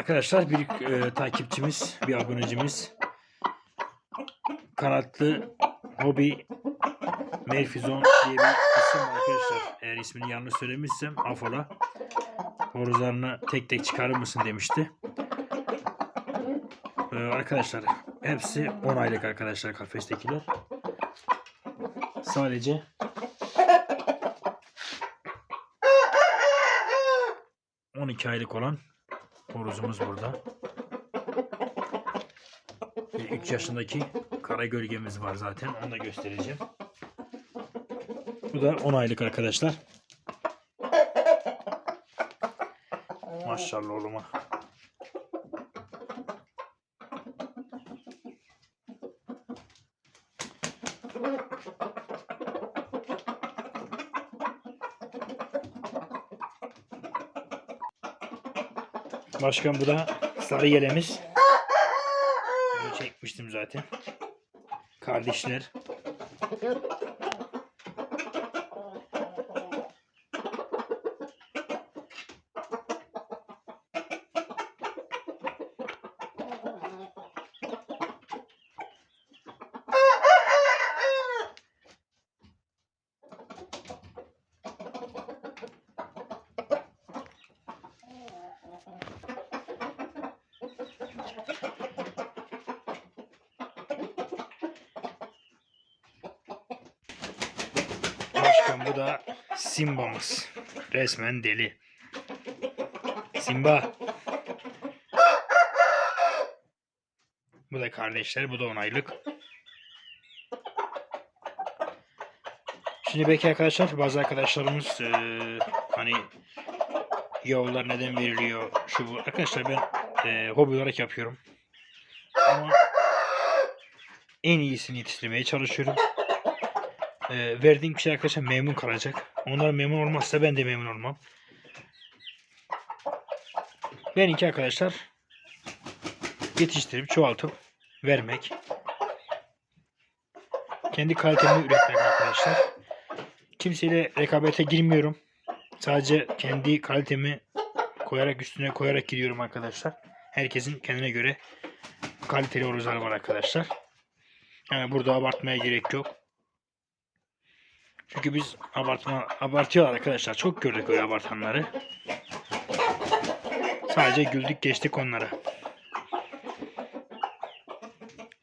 Arkadaşlar bir e, takipçimiz, bir abonecimiz kanatlı hobi Merfizon diye bir isim arkadaşlar. Eğer ismini yanlış söylemişsem afola. Horozlarını tek tek çıkarır mısın demişti. Ee, arkadaşlar hepsi 10 aylık arkadaşlar kafestekiler. Sadece ...12 aylık olan horozumuz burada. 3 yaşındaki kara gölgemiz var zaten. Onu da göstereceğim. Bu da 10 aylık arkadaşlar. Maşallah oğluma. Başkan bu da sarı yelemiz. Bunu çekmiştim zaten. Kardeşler. Başkan bu da Simba'mız. Resmen deli. Simba. Bu da kardeşler. Bu da 10 aylık. Şimdi belki arkadaşlar bazı arkadaşlarımız eee, hani yavrular neden veriliyor şu bu. Arkadaşlar ben eee, hobi olarak yapıyorum. Ama en iyisini yetiştirmeye çalışıyorum. Eee verdiğim kişi arkadaşlar memnun kalacak. Onlar memnun olmazsa ben de memnun olmam. Benimki arkadaşlar yetiştirip çoğaltıp vermek. Kendi kalitemi üretmek arkadaşlar. Kimseyle rekabete girmiyorum. Sadece kendi kalitemi koyarak üstüne koyarak gidiyorum arkadaşlar. Herkesin kendine göre kaliteli horozları var arkadaşlar. Yani burada abartmaya gerek yok. Çünkü biz abartma abartıyorlar arkadaşlar. Çok gördük öyle abartanları. Sadece güldük geçtik onlara.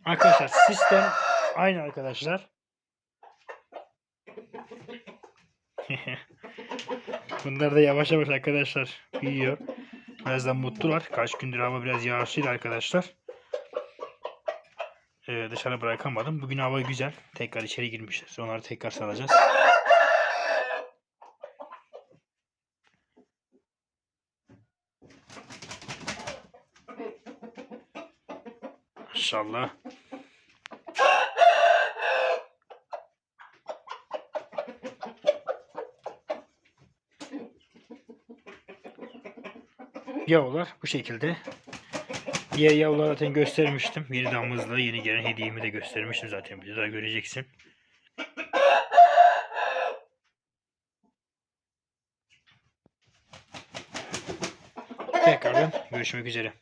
Arkadaşlar sistem aynı arkadaşlar. Bunlar da yavaş yavaş arkadaşlar büyüyor. Birazdan mutlular. Kaç gündür hava biraz yağışlıydı arkadaşlar. Ee, dışarı bırakamadım. Bugün hava güzel. Tekrar içeri girmişler. Onları tekrar salacağız. Maşallah. Yavrular bu şekilde. Diğer yavruları zaten göstermiştim. Yeni damızlığı, yeni gelen hediyemi de göstermiştim zaten. Bir daha göreceksin. Tekrardan görüşmek üzere.